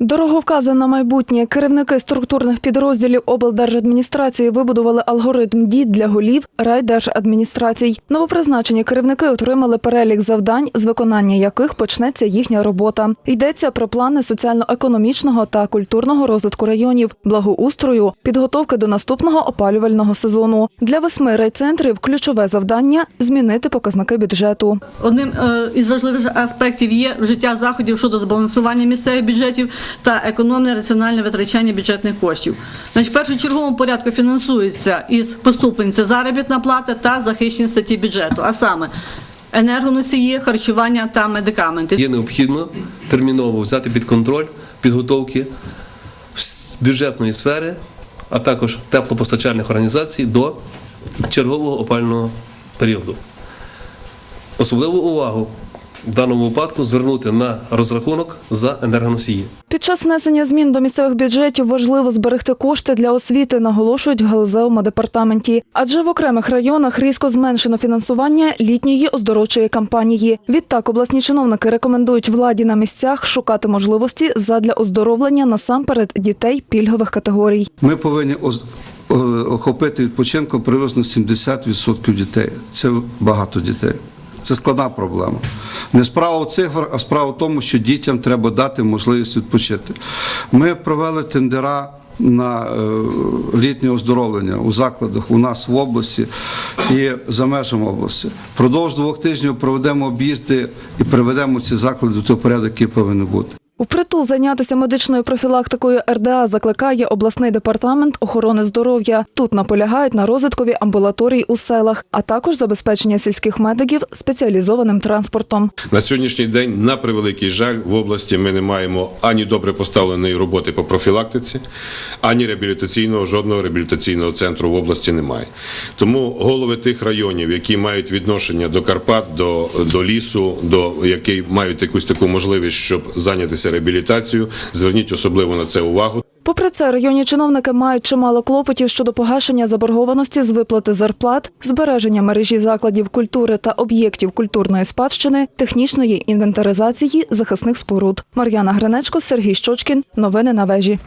Дороговкази на майбутнє керівники структурних підрозділів облдержадміністрації вибудували алгоритм дій для голів райдержадміністрацій. Новопризначені керівники отримали перелік завдань, з виконання яких почнеться їхня робота. Йдеться про плани соціально-економічного та культурного розвитку районів, благоустрою, підготовки до наступного опалювального сезону. Для восьми райцентрів ключове завдання змінити показники бюджету. Одним е, із важливих аспектів є вжиття заходів щодо збалансування місцевих бюджетів та економне раціональне витрачання бюджетних коштів. Значить, першочерговому порядку фінансується із поступлень це заробітна плата та захищені статті бюджету, а саме енергоносії, харчування та медикаменти. Є необхідно терміново взяти під контроль підготовки бюджетної сфери, а також теплопостачальних організацій до чергового опального періоду. Особливу увагу в даному випадку звернути на розрахунок за енергоносії. Під час внесення змін до місцевих бюджетів важливо зберегти кошти для освіти, наголошують в галузевому департаменті. Адже в окремих районах різко зменшено фінансування літньої оздоровчої кампанії. Відтак обласні чиновники рекомендують владі на місцях шукати можливості задля оздоровлення насамперед дітей пільгових категорій. Ми повинні охопити відпочинком приблизно 70% дітей. Це багато дітей. Це складна проблема. Не справа в цифрах, а справа в тому, що дітям треба дати можливість відпочити. Ми провели тендера на е, літнє оздоровлення у закладах у нас в області і за межами області. Продовж двох тижнів проведемо об'їзди і приведемо ці заклади до того порядку, який повинен бути. Впритул зайнятися медичною профілактикою РДА закликає обласний департамент охорони здоров'я. Тут наполягають на розвиткові амбулаторій у селах, а також забезпечення сільських медиків спеціалізованим транспортом. На сьогоднішній день, на превеликий жаль, в області ми не маємо ані добре поставленої роботи по профілактиці, ані реабілітаційного, жодного реабілітаційного центру в області немає. Тому голови тих районів, які мають відношення до Карпат, до, до лісу, до які мають якусь таку можливість, щоб зайнятися реабілітацією, зверніть особливо на це увагу. Попри це, районні чиновники мають чимало клопотів щодо погашення заборгованості з виплати зарплат, збереження мережі закладів культури та об'єктів культурної спадщини, технічної інвентаризації захисних споруд. Мар'яна Гринечко, Сергій Щочкін. Новини на вежі.